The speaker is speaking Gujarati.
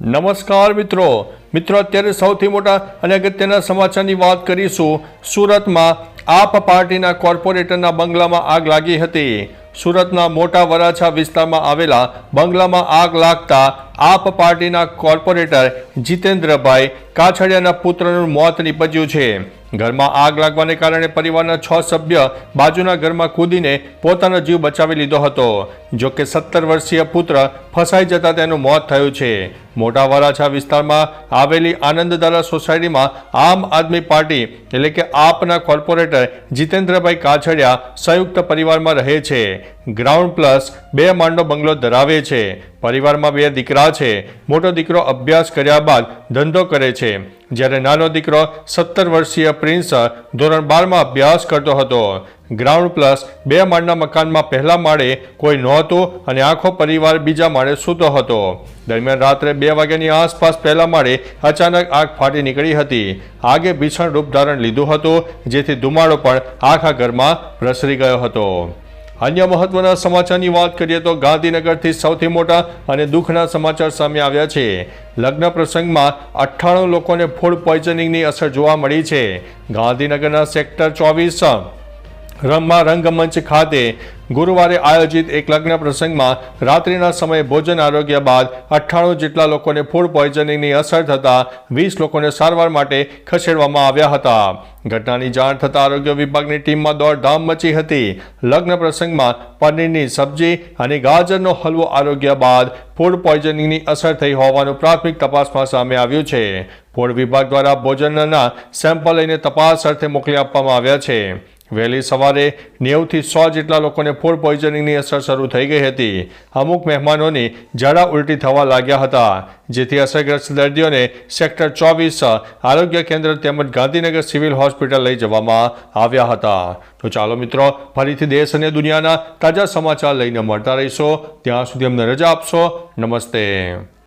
નમસ્કાર મિત્રો. મિત્રો, અત્યારે સૌથી મોટા અને અગત્યના સમાચારની વાત કરીશું. સુરતમાં આપ પાર્ટીના કોર્પોરેટરના બંગલામાં આગ લાગી હતી. સુરતના મોટા વરાછા વિસ્તારમાં આવેલા બંગલામાં આગ લાગતા આપ પાર્ટીના કોર્પોરેટર જીતેન્દ્રભાઈ કાછડિયાના પુત્રનું મોત નીપજ્યું છે. ઘરમાં આગ લાગવાને કારણે પરિવારના છ સભ્ય બાજુના ઘરમાં કૂદીને પોતાનો જીવ બચાવી લીધો હતો. જો કે સત્તર વર્ષીય પુત્ર ફસાઈ જતા તેનું મોત થયું છે. મોટા વરાછા વિસ્તારમાં આવેલી આનંદદારા સોસાયટીમાં આમ આદમી પાર્ટી એટલે કે આપના કોર્પોરેટર જીતેન્દ્રભાઈ કાછડિયા સંયુક્ત પરિવારમાં રહે છે. ગ્રાઉન્ડ પ્લસ બે માળનો બંગલો ધરાવે છે. પરિવારમાં બે દીકરા છે. મોટો દીકરો અભ્યાસ કર્યા બાદ ધંધો કરે છે. જ્યારે નાનો દીકરો સત્તર વર્ષીય પ્રિન્સ ધોરણ બારમાં અભ્યાસ કરતો હતો. ગ્રાઉન્ડ પ્લસ બે માળના મકાનમાં પહેલા માળે કોઈ નહોતું અને આખો પરિવાર બીજા માળે સૂતો હતો. દરમિયાન રાત્રે બે વાગ્યાની આસપાસ પહેલા માળે અચાનક આગ ફાટી નીકળી હતી. આગે ભીષણ રૂપ ધારણ લીધું હતું, જેથી ધુમાડો પણ આખા ઘરમાં પ્રસરી ગયો હતો. અન્ય મહત્વના સમાચારની વાત કરીએ તો ગાંધીનગરથી સૌથી મોટા અને દુઃખના સમાચાર સામે આવ્યા છે. લગ્ન પ્રસંગમાં અઠ્ઠાણું લોકોને ફૂડ પોઈઝનિંગની અસર જોવા મળી છે. ગાંધીનગરના સેક્ટર ચોવીસ રમવા રંગમંચ ખાતે ગુરુવારે આયોજિત એક લગ્ન પ્રસંગમાં રાત્રિના સમયે ભોજન આરોગ્ય બાદ અઠ્ઠાણું જેટલા લોકોને ફૂડ પોઈઝનિંગની અસર થતાં વીસ લોકોને સારવાર માટે ખસેડવામાં આવ્યા હતા. ઘટનાની જાણ થતાં આરોગ્ય વિભાગની ટીમમાં દોડધામ મચી હતી. લગ્ન પ્રસંગમાં પનીરની સબ્જી અને ગાજરનો હલવો આરોગ્ય બાદ ફૂડ પોઈઝનિંગની અસર થઈ હોવાનું પ્રાથમિક તપાસમાં સામે આવ્યું છે. ફૂડ વિભાગ દ્વારા ભોજનના સેમ્પલ લઈને તપાસ અર્થે મોકલી આપવામાં આવ્યા છે. વહેલી સવારે નેવથી સો જેટલા લોકોને ફૂડ પોઈઝનિંગની અસર શરૂ થઈ ગઈ હતી. અમુક મહેમાનોની ઝાડા ઉલટી થવા લાગ્યા હતા, જેથી અસરગ્રસ્ત દર્દીઓને સેક્ટર ચોવીસ આરોગ્ય કેન્દ્ર તેમજ ગાંધીનગર સિવિલ હોસ્પિટલ લઈ જવામાં આવ્યા હતા. તો ચાલો મિત્રો, ફરીથી દેશ અને દુનિયાના તાજા સમાચાર લઈને મળતા રહીશો. ત્યાં સુધી અમને રજા આપશો. નમસ્તે.